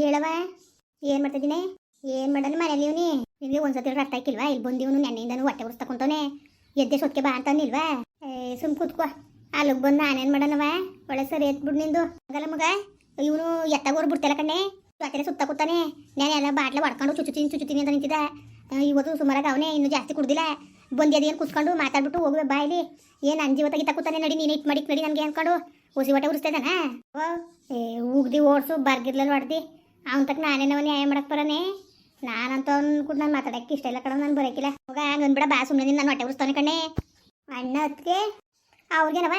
ಹೇಳವ ಏನು ಮಾಡ್ತಿದ್ದೀನಿ ಏನು ಮಾಡಲ್ ಮನೇಲಿ ಇವನಿ. ನಿನಗೆ ಒಂದ್ಸತಿ ರಟ್ಟ ಹಾಕಿಲ್ವಾ ಇಲ್ಲಿ ಬಂದಿವನು ನೆನ್ನೆಯಿಂದನು ಹೊಟ್ಟೆ ಉರ್ಸ್ ಎದ್ದೆ ಸೊತ್ಕೆ ಬಾ ಅಂತನಿಲ್ವಾ ಏ ಸುಮ್ ಕೂತ್ಕೋ. ಅಲ್ಲಿಗೆ ಬಂದು ನಾನೇನು ಮಾಡೋಣವ ಒಳ್ಳೆ ಸರಿ ಎತ್ಬಿಡು ನಿಂದು. ಹಂಗಲ್ಲ ಮಗ? ಇವನು ಎತ್ತಾಗೋರ್ ಬಿಡ್ತಲ್ಲ ಕಣ್ಣೆ. ಜೊತೆಲೆ ಸುತ್ತ ಕೂತಾನೆ. ನಾನು ಎಲ್ಲ ಬಾಟ್ಲ ಹೊಡ್ಕೊಂಡು ಚುಚ್ಚುತ್ತೀನಿ ಚುಚ್ಚುತ್ತೀನಿ ಅಂತ ನಿಂತಿದ್ದ. ಇವತ್ತು ಸುಮಾರಾಗ ಅವನೇ ಇನ್ನು ಜಾಸ್ತಿ ಕುಡ್ದಿಲ್ಲ. ಬಂದಿ ಅದೇನು ಕುತ್ಕೊಂಡು ಮಾತಾಡ್ಬಿಟ್ಟು ಹೋಗುವೆ ಬಾಯಿಲಿ ಏನು ಅಂಜಿ ಹೊತ್ತಾಗಿ ಕೂತಾನೆ ನಡಿ, ನೀನು ಇಟ್ಟು ಮಾಡಿ ನಡಿ ನನಗೆ ಅನ್ಕೊಂಡು. ಹುಸಿ ಹೊಟ್ಟೆ ಉರಿಸ್ತಾನ ಓ, ಏ, ಉಗ್ದಿ ಓಡಿಸು, ಬರ್ಗಿರ್ಲಲ್ಲಿ ಹೊಡ್ದಿ. ಅವನ ತಕ್ಕ ನಾನೇನವ ನ್ಯಾಯ ಮಾಡಕ್ ಬರನೆ. ನಾನಂತ ಅವ್ನು ನಾನು ಮಾತಾಡಕ್ಕೆ ಇಷ್ಟ ಇಲ್ಲ ಕಣ, ನಾನು ಬರೋಕಿಲ್ಲ. ಹೋಗ ಹಂಗಂದ್ಬಿಡ ಬಾ ಸುಮ್ಮನೆ ನಾನು ಹೊಟ್ಟೆ ಉರಿಸ್ತಾನೆ ಕಣ್ಣೆ ಅಣ್ಣ ಅತ್ತಿಗೆ ಅವ್ರಿಗೇನವ?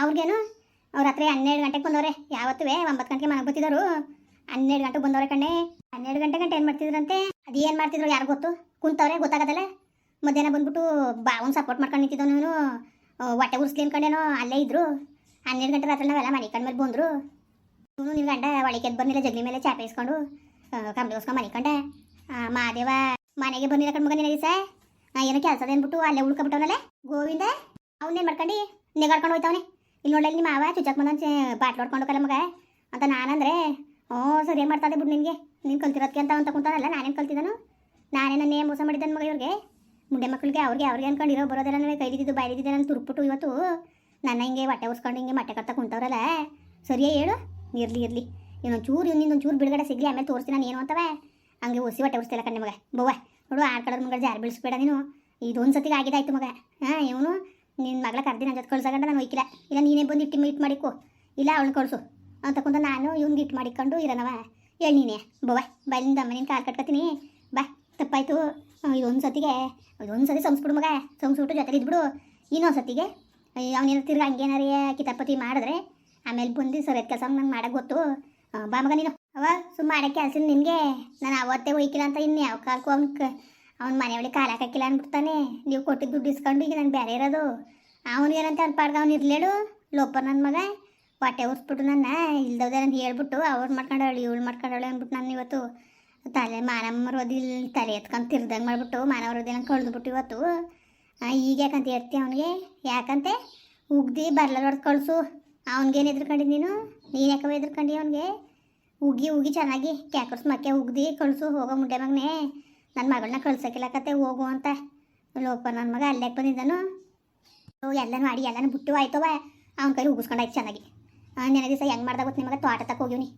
ಅವ್ರಿಗೇನು? ಅವ್ರ ಹತ್ರ ಹನ್ನೆರಡು ಗಂಟೆಗೆ ಬಂದವ್ರೆ. ಯಾವತ್ತುವೆ? ಒಂಬತ್ತು ಗಂಟೆಗೆ ಮನೆಗೆ ಬರ್ತಿದ್ದಾರು ಹನ್ನೆರಡು ಗಂಟೆಗೆ ಬಂದವ್ರೆ ಕಣ್ಣೆ ಹನ್ನೆರಡು ಗಂಟೆ ಗಂಟೆ ಏನು ಮಾಡ್ತಿದ್ರಂತೆ? ಏನು ಮಾಡ್ತಿದ್ರು ಯಾರು ಗೊತ್ತು? ಕುಂತವ್ರೆ, ಗೊತ್ತಾಗದಲ್ಲ? ಮಧ್ಯಾಹ್ನ ಬಂದ್ಬಿಟ್ಟು ಬಾ ಅವ್ನು ಸಪೋರ್ಟ್ ಮಾಡ್ಕೊಂಡು ನಿಂತಿದ್ದವನು ಹೊಟ್ಟೆ ಉರ್ಸ್ಲಿ ಅನ್ಕೊಂಡೇನೋ ಅಲ್ಲೇ ಇದ್ದರು ಹನ್ನೆರಡು ಗಂಟೆ ರಾತ್ರಿ ನಾವೆಲ್ಲ ಮನೆ ಕಣ್ಮೇಲೆ ಬಂದರು. ಇವನು ನಿನ್ನ ಗಂಡ ಒಳಗೆ ಬಂದಿಲ್ಲ ಜಗ್ಲಿ ಮೇಲೆ ಚಾಪೆ ಇಸ್ಕೊಂಡು ಕಂಬಳಿಗೋಸ್ಕೊಂಡು ಮನೆ ಮನಿಕೊಂಡೆ. ಮಾದೇವ ಮನೆಗೆ ಬಂದಿಲ್ಲ ಕಣ್ಮಗ ನಿನ್ನ ದಿವಸ. ಏನೋ ಕೆಲಸ ಅದೇನ್ಬಿಟ್ಟು ಅಲ್ಲೇ ಉಳ್ಕೊಬಿಟ್ಟವನಲ್ಲ? ಗೋವಿಂದ? ಅವನೇನು ಮಾಡ್ಕೊಂಡು? ನೆಗಾಡ್ಕೊಂಡು ಹೋಯ್ತವನೆ. ಇಲ್ಲಿ ನೋಡಲಿ ನಿಮ್ಮ ಮಾವ ಚುಚ್ಚಕ್ ಮುಂದೆ ಬಾಟ್ಲು ಹೊಡ್ಕೊಂಡು ಹೋಗಲ್ಲ ಮಗ. ಅಂತ ನಾನಂದ್ರೆ ಓ ಸರಿ ಏನು ಮಾಡ್ತಾ ಇದ್ದೆ ಬಿಡು ನಿನಗೆ. ನೀನು ಕಲ್ತಿರೋದಕ್ಕೆ ಅಂತ ಅಂತ ಕುಂತಾನಲ್ಲ ನಾನೇನು ಕಲ್ತಿದ್ದಾನು? ನಾನೇ ನನ್ನೇ ಮೋಸ ಮಾಡಿದ್ದಾನೆ ಮಗ ಇವ್ರಿಗೆ. ಮುಂಡೆ ಮಕ್ಕಳಿಗೆ ಅವ್ರಿಗೆ ಅವ್ರಿಗೆ ಅನ್ಕೊಂಡಿರೋ, ಬರೋದೆಲ್ಲ ಕೈದಿದ್ದು ಬಾಯ್ದಿದ್ದೆ ನಾನು ತುರುಪುಟ್ಟು ಇವತ್ತು. ನನ್ನ ಹಿಂಗೆ ಹೊಟ್ಟೆ ಉಸ್ಕೊಂಡು ಹಿಂಗೆ ಮಟ್ಟೆ ಕಟ್ತಾ ಕುಂತವ್ರಲ್ಲ. ಸರಿಯೇ ಹೇಳು. ಇರ್ಲಿ, ಇರಲಿ. ಇನ್ನೊಂದು ಚೂರು ಇನ್ನೊಂದು ಚೂರು ಬಿಡುಗಡೆ ಸಿಗಲಿ, ಆಮೇಲೆ ತೋರಿಸ್ತೀನಿ ನಾನು ಏನು ಅಂತವೆ? ಹಂಗೆ ಒಸಿ ಹೊಟ್ಟೆ ಉರ್ಸ್ತಿಲ್ಲ ಕಣ್ಣೆ ಮಗ. ಬವ್ವ, ನೋಡು ಆರು ಕಲರ್ ಮುಂಗಡೆ ಜಾರು ಬೀಳಿಸ್ಬೇಡ ನೀನು. ಇದೊಂದು ಸತಿಗೆ ಆಗಿದಾಯ್ತು ಮಗ. ಹಾಂ, ಇವನು ನಿನ್ನ ಮಗಳ ಕರ್ದಿ ನನ್ನ ಜೊತೆ ಕಳ್ಸಕಂಡ ನಾನು ಒಯ್ಕಿಲ್ಲ. ಇಲ್ಲ, ನೀನೇ ಬಂದು ಇಟ್ಟು ಮೀಟ್ ಮಾಡಿಕೊ. ಇಲ್ಲ, ಅವಳು ಕಳಿಸು ಅಂತ ಕುಂತ ನಾನು ಇವ್ನಿಗೆ ಇಟ್ಟು ಮಾಡಿಕೊಂಡು ಇರೋನವ. ಹೇಳಿ ನೀನೇ. ಬವ್ವ ಬಲ್ಲಿಂದ ಅಮ್ಮ, ನೀನು ಕಾಲು ಕಟ್ಕೊತೀನಿ. ಬಾ, ತಪ್ಪಾಯ್ತು. ಇದೊಂದು ಸತಿಗೆ, ಇದೊಂದು ಸತಿ ಸಂಸ್ಬಿಡು ಮಗ. ಸಂಸ್ಬಿಟ್ಟು ಜೊತೆಗೆ ಇದ್ಬಿಡು ಇನ್ನೊಂದು ಸತಿಗೆ ಅವನೇನು ತಿರ್ಗಿ ಹಂಗೇನಾರೇ ಕಿತಾಪತಿ ಮಾಡಿದ್ರೆ ಆಮೇಲೆ ಬಂದು ಸರಿಯಾದ ಕೆಲಸ ನಂಗೆ ಮಾಡಕ್ಕೆ ಗೊತ್ತು. ಬಾ ಮಗ ನೀನು. ಅವ ಸುಮ್ಮ ಮಾಡೋ ಕೆಲಸ ನಿನಗೆ. ನಾನು ಅವತ್ತೇ ಒಯ್ಕಿಲ್ಲ ಅಂತ ಇನ್ನು ಯಾವ ಕಾಲಕ್ಕೂ ಅವ್ನು ಅವ್ನ ಮನೆ ಕಾಲು ಹಾಕಿಲ್ಲ ಅಂದ್ಬಿಡ್ತಾನೆ ನೀವು ಕೊಟ್ಟಿದ್ದು ದುಡ್ಡು ಇಸ್ಕೊಂಡು ಈಗ ನಾನು ಬೇರೆ ಇರೋದು. ಅವನಿಗೇನಂತ ಅವ್ನು ಪಾಡ್ಗೆ ಅವ್ನು ಇರಲೇಳು. ಲೋಪ ನನ್ನ ಮಗ. ಹೊಟ್ಟೆ ಉರ್ಸ್ಬಿಟ್ಟು ನನ್ನ. ಇಲ್ದವ್ದೆ ಅಂತ ಹೇಳ್ಬಿಟ್ಟು ಅವ್ರು ಮಾಡ್ಕೊಂಡವಳು, ಇವಳು ಮಾಡ್ಕೊಂಡವಳು ಅಂದ್ಬಿಟ್ಟು ನಾನು ಇವತ್ತು ತಲೆ ಮಾನಮ್ಮರೋದಿಲ್ ತಲೆ ಎತ್ಕೊಂಡು ತಿರ್ದಂಗೆ ಮಾಡ್ಬಿಟ್ಟು ಮಾನವರೋದಿಲ್ಲ ಕಳೆದ್ಬಿಟ್ಟು ಇವತ್ತು. ಈಗ ಯಾಕಂತ ಹೇಳ್ತಿ ಅವನಿಗೆ? ಯಾಕಂತೆ? ಉಗ್ದು ಬರ್ಲಾರ್ದು ಕಳಿಸು. ಅವ್ನಿಗೇನು ಎದ್ರುಕೊಂಡಿದ್ದು ನೀನು? ನೀನು ಯಾಕವ ಎದ್ರುಕೊಂಡಿ ಅವನಿಗೆ? ಉಗಿ ಉಗಿ ಚೆನ್ನಾಗಿ ಕ್ಯಾಕರ್ಸ್ ಮಕ್ಕೆ ಉಗ್ದಿ ಕಳಿಸು, ಹೋಗೋ ಮುಂಡೆ ಮಗನೇ. ನನ್ನ ಮಗಳನ್ನ ಕಳ್ಸೋಕ್ಕಿಲ್ಲ ಕತೆ ಹೋಗು ಅಂತ. ಲೋಪ ನನ್ನ ಮಗ ಅಲ್ಲೇ ಬಂದಿದ್ದಾನು. ಎಲ್ಲ ಮಾಡಿ ಎಲ್ಲನೂ ಬಿಟ್ಟು ಆಯ್ತವ. ಅವ್ನ ಕೈ ಉಗಿಸ್ಕೊಂಡಾಯ್ತು ಚೆನ್ನಾಗಿ. ನೆನೆ ದಿವಸ ಹೆಂಗೆ ಮಾಡ್ದಾಗ ಗೊತ್ತು ನಿಮಗೆ? ತೋಟ ತಕ್ಕ ಹೋಗಿವ್ನಿ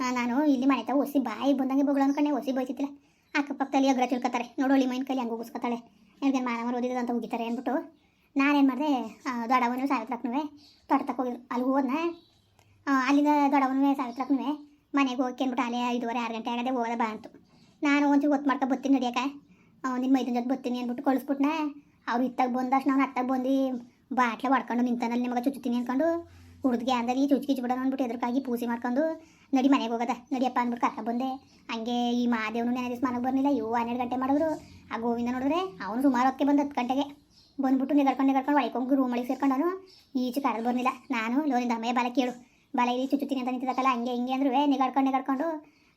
ನಾನು ಇಲ್ಲಿ ಮನೆ ತ ಒಸಿ ಬಾಯಿ ಬಂದಂಗೆ ಬಗಳು ಅನ್ಕೊಂಡೆ, ಒಸಿ ಬೈತಿತ್ತಿಲ್ಲ ಅಕ್ಕಪಕ್ಕದಲ್ಲಿ ಅಗ್ರ ತಿಳ್ಕೊತಾರೆ. ನೋಡೋಳಿ ಮೈನ್ ಕೈಲಿ ಹೆಂಗೆ ಉಗಿಸ್ಕೊತಾಳೆ. ನನಗೆ ಮಾನವರು ಓದಿದ್ದು ಅಂತ ಉಗಿತಾರೆ ಅಂದ್ಬಿಟ್ಟು. ನಾನೇನು ಮಾಡಿದೆ ದೊಡ್ಡವನು ಸಾವಿತ್ರಕ್ಕೂ ತೋಟ ತಕ್ಕ ಹೋಗಿದ್ರು ಅಲ್ಲಿ ಹೋದ್ನ. ಅಲ್ಲಿಂದ ದೊಡ್ಡವನು ಸಾವಿತ್ರಕ್ಕೂ ಮನೆಗೆ ಹೋಗಿ ಕೇಂದ್ಬಿಟ್ಟು ಅಲ್ಲೇ ಐದುವರೆ, ಆರು ಗಂಟೆ ಆಗದೆ ಹೋಗೋದ ಬಾ ಅಂತು. ನಾನು ಒಂಚೂರು ಒತ್ತು ಮಾಡ್ಕೊ ಬರ್ತೀನಿ ನಡಿಯಕ ನಿಮ್ಮ ಮೈದನ ಜೊತೆ ಬರ್ತೀನಿ ಅಂದ್ಬಿಟ್ಟು ಕಳಿಸ್ಬಿಟ್ನ. ಅವ್ರು ಇತ್ತಾಗ ಬಂದಷ್ಟು ನಾವು ಹತ್ತಾಗ ಬಂದು ಬಾಟ್ಲೆ ಹೊಡ್ಕೊಂಡು ನಿಂತನಲ್ಲಿ ನಿಮಗೆ ಚುಚ್ಚುತ್ತೀನಿ ಅಂದ್ಕೊಂಡು ಹುಡುಗಿಗೆ ಅಂದಲ್ಲಿ ಚುಚ್ಚಿ ಕಿಚ್ಬಿಡೋಣ ಅಂದ್ಬಿಟ್ಟು ಎದುರುಕಾಗಿ ಪೂಜೆ ಮಾಡ್ಕೊಂಡು ನಡಿ ಮನೆಗೆ ಹೋಗೋದ. ನಡಿಯಪ್ಪ ಅಂದ್ಬಿಟ್ಟು ಕರ್ಕ ಬಂದೆ. ಹಂಗೆ ಈ ಮಹಾದೇವನು ನೆನೆ ಮನೆಗೆ ಬರಲಿಲ್ಲ ಇವು ಹನ್ನೆರಡು ಗಂಟೆ ಮಾಡಿದ್ರು. ಆ ಗೋವಿಂದ ನೋಡಿದ್ರೆ ಅವನು ಸುಮಾರು ಹೊತ್ತಿಗೆ ಬಂದು ಹತ್ತು ಗಂಟೆಗೆ. ಬಂದ್ಬಿಟ್ಟು ನಿಗಡ್ಕೊಂಡು ನಿಗಡ್ಕೊಂಡು ಒಳಗೆ ರೂಮ್ ಒಳಗೆ ಸೇರ್ಕೊಂಡವನು ಈಚೆ ಕರೆದು ಬರ್ಲಿಲ್ಲ ನಾನು ಲೋನಿಂದ ಅಮ್ಮೇ ಬಲ ಕೇಳು. ಬಾಲ ಇಲ್ಲಿ ಚುಚ್ಚುತ್ತೀನಿ ಅಂತ ನಿಂತಿದ್ದಕ್ಕಲ್ಲ ಹಂಗೆ ಹಿಂಗೆ ಅಂದ್ರು ನಿಗಾಡ್ಕೊಂಡು ನಿಗಾಡ್ಕೊಂಡು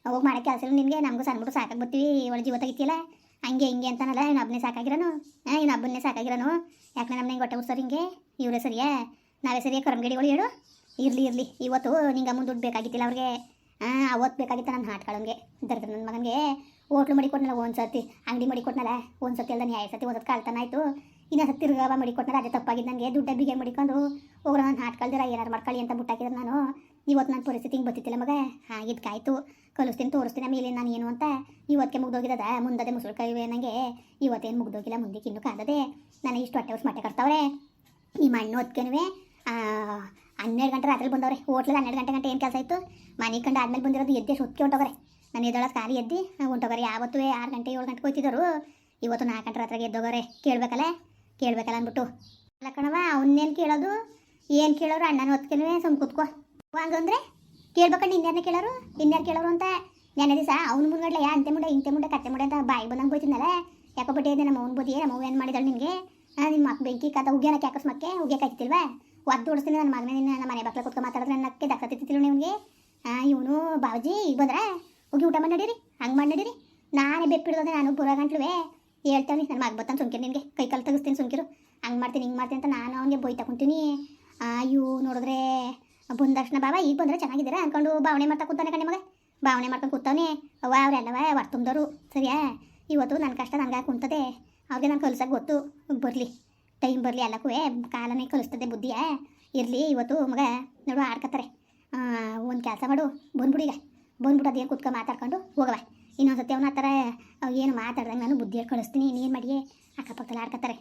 ಹೋಗಿ ಮಾಡೋ ಕೆಲಸ ನಿನಗೆ ನಮಗೂ ಸಣ್ಣಬಿಟ್ಟು ಸಾಕಾಗಿ ಬರ್ತೀವಿ ಒಳ ಜೀವ ತೆಗಿತಿಲ್ಲ ಹಂಗೆ ಹಿಂಗೆ ಅಂತಾನಲ್ಲ ಇನ್ನು ಹಬ್ಬನೇ ಸಾಕಾಗಿರೋನು ಹಾಂ ಇನ್ನು ಹಬ್ಬನೇ ಸಾಕಾಗಿರೋನು ಯಾಕೆ ನಮ್ಮ ಹೊಟ್ಟೆ ಉರ್ಸೋರು ಹಿಂಗೆ? ಇವರೇ ಸರಿಯಾ? ನಾವೇ ಸರಿಯಾ? ಕರ್ಮಗಡಿಗಳು ಹೇಳು. ಇರಲಿ ಇರಲಿ, ಇವತ್ತು ನಿಂಗೆ ಅಮ್ಮನ ದುಡ್ಡು ಬೇಕಾಗಿತ್ತಿಲ್ಲ ಅವ್ರಿಗೆ. ಹಾಂ ಅವತ್ತು ಬೇಕಾಗಿತ್ತು ನನ್ನ ಹಾಟ್ಗಳಂಗೆ ದರ್ದ ನನ್ನ ಮಗನಿಗೆ. ಹೋಟ್ಲು ಮಾಡಿ ಕೊಟ್ಟನಲ್ಲ ಒಂದು ಸರ್ತಿ ಅಂಗಡಿ ಮಾಡಿ ಕೊಟ್ಟನಲ್ಲ ಒಂದು ಸರ್ತಿ ಅಲ್ದ ಎರಡು ಸರ್ತಿ ಒಂದು ಸರ್ತಿ ಇನ್ನೊಂದು ಸರ್ತಿ ಗಾಬ ಮಾಡಿ ಕೊಟ್ನಲ್ಲ, ಅದೇ ತಪ್ಪಾಗಿದ್ದು ನನಗೆ ದುಡ್ಡ ಬಿಗೆ ಮಾಡಿಕೊಂಡು ಹೋಗ್ರ ನಾನು ಹಾಟ್ಕಳ್ದಿರ ಏನಾರು ಮಾಡ್ಕೊಳ್ಳಿ ಅಂತ ಬಿಟ್ಟಾಕಿದ್ರೆ ನಾನು. ಇವತ್ತು ನನ್ನ ಪರಿಸ್ಥಿತಿ ಹಿಂಗೆ ಬರ್ತಿತ್ತಿಲ್ಲ ಮಗ. ಹಾಗಿದ್ಕಾಯ್ತು. ಕಲಿಸ್ತೀನಿ, ತೋರಿಸ್ತೀನಿ, ಆಮೇಲೆ ನಾನು ಏನು ಅಂತ. ಇವತ್ತಿಗೆ ಮುಗ್ದೋಗಿದ್ದದ ಮುಂದದೆ ಮುಸುಳ್ಕಾಯಿ ನನಗೆ ಇವತ್ತೇನು ಮುಗ್ದೋಗಿಲ್ಲ, ಮುಂದಕ್ಕೆ ಇನ್ನೂ ಕಾದದೆ ನಾನು ಇಷ್ಟು ಹೊಟ್ಟೆ ಉಸ್ ಮಟ್ಟೆ ಕಟ್ತಾವ್ರೆ. ಈ ಮಣ್ಣು ಹೊತ್ಕೆನುವೆ. ಹನ್ನೆರಡು ಗಂಟೆ ರಾತ್ರಿ ಬಂದವ್ರೆ. ಹೋಟ್ಲಲ್ಲಿ ಹನ್ನೆರಡು ಗಂಟೆ ಗಂಟೆ ಏನು ಕೆಲಸ ಇತ್ತು? ಮನೆ ಕಂಡು ಆದ್ಮೇಲೆ ಬಂದಿರೋದು ಎದ್ದೆ ಸುತ್ತಿ ಹೊಂಟೋಗ್ರೆ. ನಾನು ಎದ್ದೊಳಗೆ ಖಾಲಿ ಎದ್ದು ಹೊಂಟೋಗ್ರೆ. ಯಾವತ್ತೂ ಆರು ಗಂಟೆ ಏಳು ಗಂಟೆಗೆ ಹೋಯ್ತಿದ್ರು ಇವತ್ತು ನಾಲ್ಕು ಗಂಟೆ ರಾತ್ರಿಗೆ ಎದ್ದೋಗೋರೆ ಕೇಳಬೇಕಲ್ಲ? ಕೇಳಬೇಕಲ್ಲ ಅಂದ್ಬಿಟ್ಟು. ಅಲ್ಲ ಕಣವ ಅವನ್ನೇನು ಕೇಳೋದು? ಏನು ಕೇಳೋರು ಅಣ್ಣನ ಹೊತ್ಕೆನುವೆ ಸುಮ್ ಕೂತ್ಕೋ. ಹಂಗಂದ್ರೆ ಕೇಳ್ಬೇಕಂಡು ಇನ್ಯಾರನ್ನ ಕೇಳೋರು? ಇನ್ಯಾರು ಕೇಳೋರು ಅಂತ? ನೆನೆ ದಿವಸ ಅವ್ನ ಮುಂದ್ಗಡ್ಲೆ, ಯಾ ಅಂತೆ ಮುಂಡೆ, ಇಂತೆ ಮುಂಡೆ, ಕತ್ತೆ ಮುಂಡೆ ಅಂತ ಬಾಯಿ ಬಂದಂಗೆ ಹೋಯ್ತಿದ್ನಲ್ಲ? ಯಾಕೋ ಬಟ್ಟೆ ಇದೆ ನಮ್ಮ ಅವ್ನ ಬುದ್ಧಿ ನಮ್ಮ ಏನು ಮಾಡಿದಳು ನಿನಗೆ? ನಿಮ್ಮ ಮಕ್ಕ ಬೆಂಕಿ ಕಥ ಉಗ್ಯಾನ ಕ್ಯಾಕಸ್ ಮಕ್ಕೆ ಉಗ್ಯಕ್ಕೆ ಹಾಕ್ತಿಲ್ವಾ ಒದ್ದು ಓಡಿಸ್ತೀನಿ ನನ್ನ ಮಗನ ನಿನ್ನ, ನಮ್ಮ ಮನೆ ಬಾಕ್ಲ ಕೂತ್ಕೊಂಡು ಮಾತಾಡಿದ್ರೆ ದಕ್ಕ ದಕ್ಕತ್ತಿತ್ತಿಲ್ಲ ನಿಮಗೆ ಇವನು ಬಾವುಜಿ ಈಗ ಬಂದ್ರೆ? ಹೋಗಿ ಊಟ ಮಾಡಿ ನಡೀರಿ, ಹಂಗೆ ಮಾಡಿ ನಡೀರಿ. ನಾನೇ ಬೆಪ್ಪಿಡ್ದೆ ನಾನು ಬರೋ ಗಂಟ್ಲುವೆ. ಹೇಳ್ತಾನೆ ನನ್ನ ಮಗ ಬತ್ತಾನೆ ಸುಮ್ಕಿರು ನಿನಗೆ. ಕೈ ಕಾಲು ತೆಗಿಸ್ತೀನಿ ಸುಂಕಿರು ಹಂಗೆ ಮಾಡ್ತೀನಿ, ಹಿಂಗೆ ಮಾಡ್ತೀನಿ ಅಂತ ನಾನು ಅವನಿಗೆ ಬೊಯ್ ತಗೊಂತೀನಿ ಅಯ್ಯೋ, ನೋಡಿದ್ರೆ ಬಂದ ತಕ್ಷಣ ಬಾಬಾ ಈಗ ಬಂದರೆ ಚೆನ್ನಾಗಿದ್ದೀರಾ ಅನ್ಕೊಂಡು ಭಾವನೆ ಮಾಡ್ತಾ ಕೂತಾನೆ ಕಣ್ಣೆ ಮಗ. ಭಾವನೆ ಮಾಡ್ಕೊಂಡು ಕೂತವನೇ. ಅವ್ವ ಅವರೆಲ್ಲವ ಹೊರ ತುಂಬಿದವರು. ಸರಿಯಾ? ಇವತ್ತು ನನ್ನ ಕಷ್ಟ ನನಗೆ ಕುಂತದೆ. ಅವ್ರಿಗೆ ನಾನು ಕಲ್ಸಕ್ಕೆ ಗೊತ್ತು. ಬರಲಿ. ಟೈಮ್ ಬರಲಿ ಎಲ್ಲಕ್ಕೂ ಕಾಲನೇ ಕಲಿಸ್ತದೆ ಬುದ್ಧಿಯ? ಇರಲಿ, ಇವತ್ತು ಮಗ ನೋಡು, ಆಡ್ಕತ್ತಾರೆ. ಒಂದು ಕೆಲಸ ಮಾಡು. ಬಂದ್ಬಿಡು ಈಗ. ಬಂದ್ಬಿಡು ಅದೇನು ಕೂತ್ಕೊ ಮಾತಾಡ್ಕೊಂಡು ಹೋಗವ ಇನ್ನೊಂದ್ಸತಿ ಅವನ ಆ ಥರ ಏನು ಮಾತಾಡ್ದಂಗೆ ನಾನು ಬುದ್ಧಿ ಕಳಿಸ್ತೀನಿ ನೀನು ಮಾಡಿಯೇ ಅಕ್ಕಪಕ್ಕದಲ್ಲಿ ಆಡ್ಕತ್ತಾರೆ.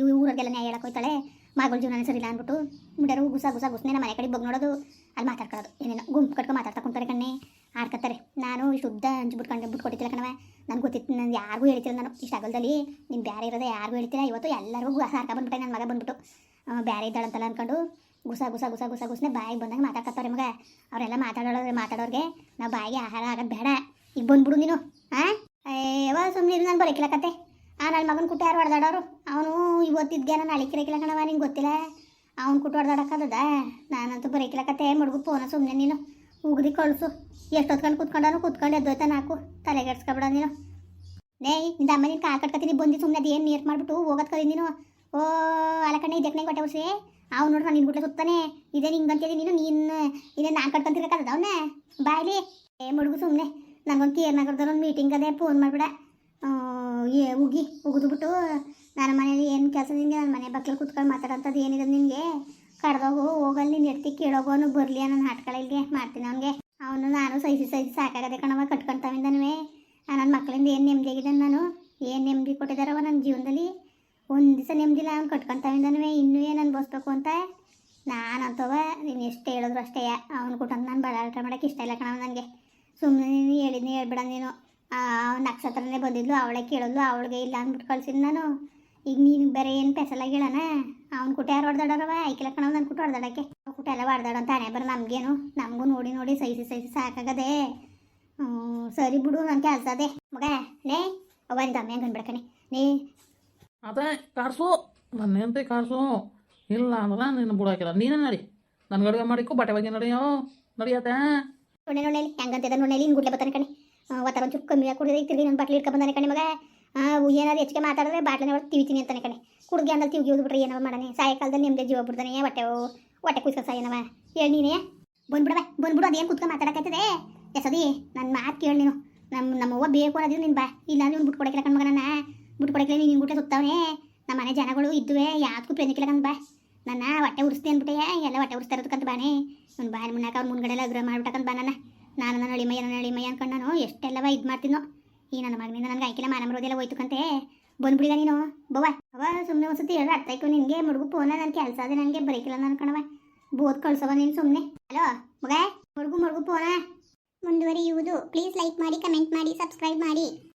ಇವು ಊರಿಗೆಲ್ಲ ನ್ಯಾಯ ಹೇಳಕ್ಕೆ ಹೋಯ್ತಾಳೆ ಮಗಳ ಜೀವನ ಸರಿ ಇಲ್ಲ ಅಂದ್ಬಿಟ್ಟು ಬಿಡರು ಗುಸ ಗುಸ ಗುಸ್ನೇ ನಮ್ಮ ಮನೆ ಕಡೆ ಬಗ್ಗೆ ನೋಡೋದು, ಅಲ್ಲಿ ಮಾತಾಡ್ಕೊಳ್ಳೋದು. ಏನೇನೋ ಗುಂಪು ಕಟ್ಕೊಂಡು ಮಾತಾಡ್ತಾ ಕುಂತಾರೆ ಕಣ್ಣೆ, ಆಡ್ಕತ್ತಾರೆ. ನಾನು ಇಷ್ಟು ಉದ್ದ ಹಂಚು ಬಿಟ್ಕೊಂಡು ಬಿಟ್ಕೊಟ್ಟಿದ್ದಿಲ್ಲ ಕಣವ ನನಗೆ ಗೊತ್ತಿತ್ತು ನಾನು ಯಾರಿಗೂ ಹೇಳ್ತಿಲ್ಲ ನಾನು. ಇಷ್ಟು ಅಗಲದಲ್ಲಿ ನೀನು ಬೇರೆ ಇರೋದೇ ಯಾರಿಗೂ ಹೇಳ್ತಿಲ್ಲ ಇವತ್ತು ಎಲ್ಲರಿಗೂ ಗುಸ ಹಾಕ ಬಂದ್ಬಿಟ್ಟೆ ನನ್ನ ಮಗ ಬಂದ್ಬಿಟ್ಟು. ಬೇರೆ ಇದ್ದಾಳಂತಲ್ಲ ಅನ್ಕೊಂಡು ಗುಸ ಗುಸ ಗುಸ ಗುಸ ಗುಸ್ನೆ ಬಾಯಿಗೆ ಬಂದಂಗೆ ಮಾತಾಡ್ಕತ್ತಾರೆ ಮಗ. ಅವರೆಲ್ಲ ಮಾತಾಡೋರು ಮಾತಾಡೋರಿಗೆ ನಾವು ಬಾಯಿಗೆ ಆಹಾರ ಆಗೋದು ಬೇಡ. ಈಗ ಬಂದ್ಬಿಡು ನೀನು. ಹಾಂ ಯಾವ ಸುಮ್ಮನೆ ನಾನು ಬರೋಕಿಲ್ಲ ಕತೆ ಆ ನನ್ನ ಮಗನ ಕುಟ್ಟ ಯಾರು ಹೊಡೆದಾಡೋರು? ಅವನು ಇವತ್ತಿದ್ಗೆ ನಾನು ಅಳಿಕಿರಕಿಲ್ಲ ಕಣವ ನಿಂಗೆ ಗೊತ್ತಿಲ್ಲ? ಅವ್ನು ಕುಟ್ಟು ಹೊಡೆದಾಡಕ್ಕದ ನಾನಂತೂ ಬರೋಕಿಲ್ಲ ಕತೆ ಮಡ್ಗು ಫೋನ ಸುಮ್ಮನೆ ನೀನು. ಉಗ್ರಿ ಕಳಿಸು. ಎಷ್ಟೊತ್ಕೊಂಡು ಕುತ್ಕೊಂಡನು ಕುತ್ಕೊಂಡು ಎದ್ದೋಯ್ತ ನಾಲ್ಕು ತಲೆಗೆಡ್ಸ್ಕೊಬಿಡ ನೀನು. ನೇ ನಿಂದ ಅಮ್ಮ ನೀನು ಕಾಲು ಕಟ್ಕೊತೀನಿ. ಬಂದು ಸುಮ್ಮನೆ ಅದು ಏನು ನೀರು ಮಾಡಿಬಿಟ್ಟು ಹೋಗೋದು ಕಲಿ ನೀನು. ಓ, ಅಲಕಣ್ಣ ಇದಕ್ಕೆ ಕೊಟ್ಟೆ ಉರ್ಸಿ. ಅವ್ನು ನೋಡ್ರಿ ನಾನು ನಿನ್ಗುಟ್ಲೆ ಸುತ್ತಾನೆ. ಇದೇ ಅಂತೇಳಿ ನೀನು. ನೀನು ಇದೇ ನಾನು ಕಟ್ಕೊಂತಿರ್ಬೇಕಾದ ಅವನ್ನ ಬಾಯ್ಲಿ. ಏ, ಮುಡುಗು ಸುಮ್ಮನೆ ನನಗೊಂದು ಕೇರ್ನಾಗರ್ದವ್ರು ಒಂದು ಮೀಟಿಂಗ್ ಅದೇ ಫೋನ್ ಮಾಡಿಬಿಡ. ಏ, ಉಗಿ, ಉಗಿದ್ಬಿಟ್ಟು ನನ್ನ ಮನೇಲಿ ಏನು ಕೆಲಸ ನಿನಗೆ ನನ್ನ ಮನೆ ಬಕ್ಲಲ್ಲಿ ಕುತ್ಕೊಂಡು ಮಾತಾಡೋಂಥದ್ದು ಏನಿದೆ ನಿನಗೆ ಕಡ್ದೋಗು ಹೋಗಲ್ಲಿ ನೀನು ಎತ್ತಿ ಕೇಳೋಗು, ಅವನು ಬರಲಿ ನನ್ನ ಹಾಟ್ಗಳ ಇಲ್ಲಿಗೆ ಮಾಡ್ತೀನಿ ಅವನಿಗೆ. ಅವನು, ನಾನು ಸಹಿಸಿ ಸಹಿಸಿ ಸಾಕಾಗದೆ ಕಣವ ಕಟ್ಕೊಂತಾವಿಂದನೂ ನನ್ನ ಮಕ್ಕಳಿಂದ ಏನು ನೆಮ್ಮದಿ ಆಗಿದೆ ನಾನು? ಏನು ನೆಮ್ಮದಿ ಕೊಟ್ಟಿದ್ದಾರವ ನನ್ನ ಜೀವನದಲ್ಲಿ? ಒಂದು ದಿವಸ ನೆಮ್ಮದಿಲ್ಲ ಅವ್ನು ಕಟ್ಕೊಂತಾವಿಂದನೂ ಇನ್ನೂ ಏನು ಅನ್ಭವಿಸ್ಬೇಕು ಅಂತ? ನಾನು ಅಂತವ ನೀನು ಎಷ್ಟು ಹೇಳಿದ್ರು ಅಷ್ಟೇ, ಅವ್ನು ಕೊಟ್ಟಂತ ನಾನು ಬಡಾಟ ಮಾಡೋಕ್ಕೆ ಇಷ್ಟ ಇಲ್ಲ ಕಣವ ನನಗೆ. ಸುಮ್ಮನೆ ನೀನು ಹೇಳಿದ್ನಿ ಹೇಳ್ಬೇಡ ನೀನು. ನಕ್ಷತ್ರನೇ ಬಂದಿದ್ಲು, ಅವಳೇ ಕೇಳಿದ್ಲು, ಅವಳಿಗೆ ಇಲ್ಲ ಅಂದ್ಬಿಟ್ಟು ಕಳ್ಸಿದ್ ನಾನು. ಈಗ ನೀನು ಬೇರೆ ಏನು ಪೆಸಲಾಗಿ ಹೇಳಣ? ಅವ್ನು ಕುಟೆ ಯಾರು ಹೊಡೆದಾಡೋರವ? ಐಕಿಲ್ಲ ಕಣವ ನನ್ನ ಕುಟು ಹೊಡೆದಾಡಕ್ಕೆ. ಕುಟೆ ಎಲ್ಲ ಹೊಡೆದಾಡ ಅಂತ ಹಣೆ ಬರ ನಮಗೇನು? ನಮಗೂ ನೋಡಿ ನೋಡಿ ಸಹಿಸಿ ಸಹಿಸಿ ಸಾಕಾಗದೆ. ಸರಿ ಬಿಡು ನನ್ನ ಕೆಲಸ ಅದೇ ಮಗ ನೇ ಒಂದು ಅಮ್ಮ ಹೆಂಗೆ ನೀ ಅದೇ ಕಾರ್ಸು ನನ್ನ ಕಾರ್ಸು ಇಲ್ಲ ಅಂದ್ರೆ ನಿನ್ನ ಬಿಡಾಕಿಲ್ಲ. ನೀನೇ ನಡಿ. ನನ್ನ ಅಡುಗೆ ಮಾಡಿಕೊ, ಬಟ್ಟೆ ಬಗ್ಗೆ ನಡಿಯೋ. ನಡಿಯತ್ತೆ. ನೋಡೆ ನೋಡಲಿ ಹೆಂಗಂತ ನೋಡಲಿ ಇನ್ನು ಗುಡ್ಲೆ ಬತ್ತಾನೆ ಕಣೆ. ಒತ್ತಾರ ಒಂಚೂರು ಕಮ್ಮಿ ಕಮ್ಮಿ ಕುಡಿದ್ರೆ ತಿರುಗಿ ನನ್ನ ಬಾಟ್ಲಿ ಇಟ್ಕೊಂಡು ಬಂದಾನೆ ಕಣೆ ಮಗ. ಏನಾದ್ರು ಹೆಚ್ಚಿಗೆ ಮಾತಾಡಿದ್ರೆ ಬಾಟ್ಲಿನ ಒಳಗೆ ತಿವಿತೀನಿ ಅಂತಾನೆ ಕಣೆ. ಕುಡ್ಗೆ ಅಂದ್ರೆ ತಿವಿ ಹೋದ್ಬಿಟ್ರೆ ಏನವ ಮಾಡನೆ ಸಾಯಂಕಾಲದಲ್ಲಿ ನಿಮ್ಮದೇ ಜೀವ ಬಿಡ್ತಾನೆ ಹೊಟ್ಟೆ ಹೊಟ್ಟೆ ಕುಯ್ಸ್ಕೊ ಸಾಯನವ. ಹೇಳಿ ನೀನೇ. ಬಂದ್ಬಿಡವ. ಬಂದ್ಬಿಡು, ಅದೇನು ಕುತ್ಕೊಂಡು ಮಾತಾಡಕತ್ತದೆ? ಎಸದಿ ನನ್ನ ಮಾತು ಕೇಳಿ ನೀನು. ನಮ್ಮ ನಮ್ಮವ್ವ ಬೇಕು ಅನ್ನೋದು ನೀನು ಬಾ. ಇಲ್ಲ ನೀನು ಬಿಟ್ಕೊಡಕ್ಕಿಲ್ಲ ಕಣ್ಮಗ ನನ್ನ ಬಿಟ್ಟು ಕೊಡಕಿಲ್ಲ ನೀನು ಗುಟ್ಟೆ ಸುತ್ತವನೇ. ನಮ್ಮ ಮನೆ ಜನಗಳು ಇದ್ದುವೆ. ಯಾವ್ದಕ್ಕೂ ಪ್ರೇಮಿಕಿಲ್ಲ ಕಣ್ ಬಾ. ನನ್ನ ಹೊಟ್ಟೆ ಉರಿಸ್ತಿ ಅಂದ್ಬಿಟ್ಟೆ ಎಲ್ಲ ಹೊಟ್ಟೆ ಉರಿಸ್ತಾ ಇರೋದಕ್ಕಂತ ಬಾನೆ ನನ್ನ ಬಾಯಿ ಮುನ್ನಾಕ ಅವ್ರ ಮುಂದ್ಗಡೆ ಎಲ್ಲ ಅಗ್ರ ಮಾಡ್ಬಿಟ್ಟಕಂತ ಬಾ ನಾನು ನನ್ನ ಅಳಿಮಯ್ಯ ನನ್ನ ಅಳಿಮಯ್ಯ ಅನ್ಕೊಂಡು ನಾನು ಎಷ್ಟೆಲ್ಲವ ಇದು ಮಾಡ್ತೀನೋ ಈ ನನ್ನ ಮಗನಿಂದ ನನಗೆ ಆಯ್ಕೆಲ್ಲ ಮಾನ ಮರೋದೆಲ್ಲ ಹೋಯ್ತು ಕಂತೆ ಬಂದ್ಬಿಡಿದ ನೀನು, ಬವ್ವ. ಅವ ಸುಮ್ಮನೆ ಒಂದ್ಸತಿ ಹೇಳಿ ಅರ್ಥ ನಿನಗೆ ಮುಡುಗು ಫೋನ ನನ್ನ ಕೆಲಸ ಅದೇ ನನಗೆ ಬರೀಕಿಲ್ಲ ಅನ್ಕಣವ ಬೋದ್ ಕಳ್ಸವ ನೀನು ಸುಮ್ಮನೆ ಹಲೋ, ಮಗ, ಮುಡುಗು ಮುಡುಗು ಫೋನ. ಮುಂದುವರಿಯುವುದು. ಪ್ಲೀಸ್ ಲೈಕ್ ಮಾಡಿ, ಕಮೆಂಟ್ ಮಾಡಿ, ಸಬ್ಸ್ಕ್ರೈಬ್ ಮಾಡಿ.